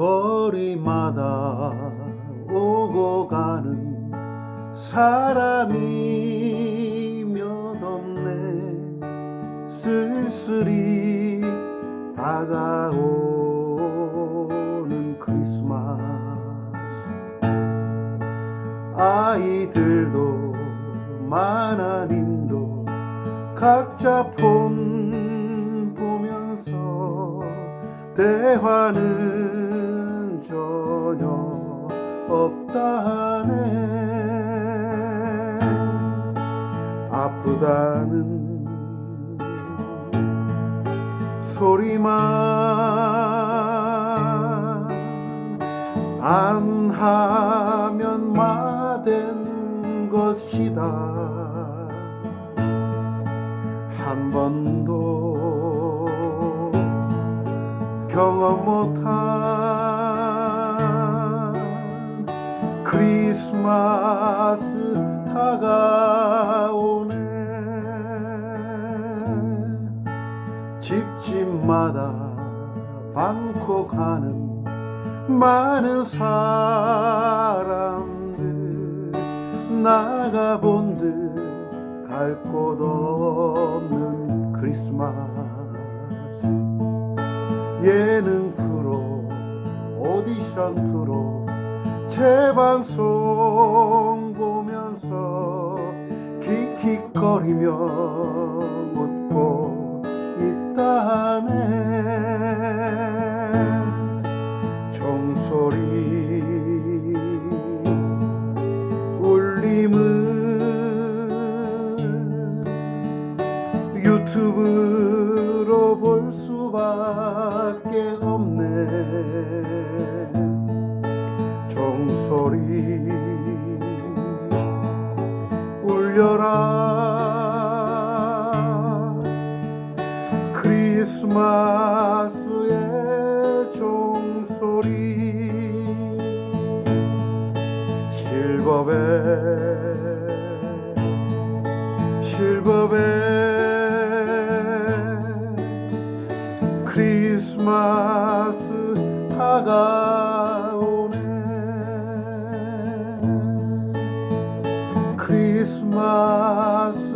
거리마다 오고 가는 사람이 몇 없네. 쓸쓸히 다가오는 크리스마스. 아이들도 마나님도 각자 폰 대화는 전혀 없다네. 아프다는 소리만 안 하면 마된 것이다. 한 번도 경험 못한 크리스마스 다가오네. 집집마다 방콕 가는 많은 사람들 나가본들 갈곳 없는 크리스마스 예능 프로 오디션 프로 재방송 보면서 킥킥거리며 웃고 있다네. 종소리 소리 울려라. 크리스마스의 종소리 실버벨 실버벨 크리스마스 다가 Christmas.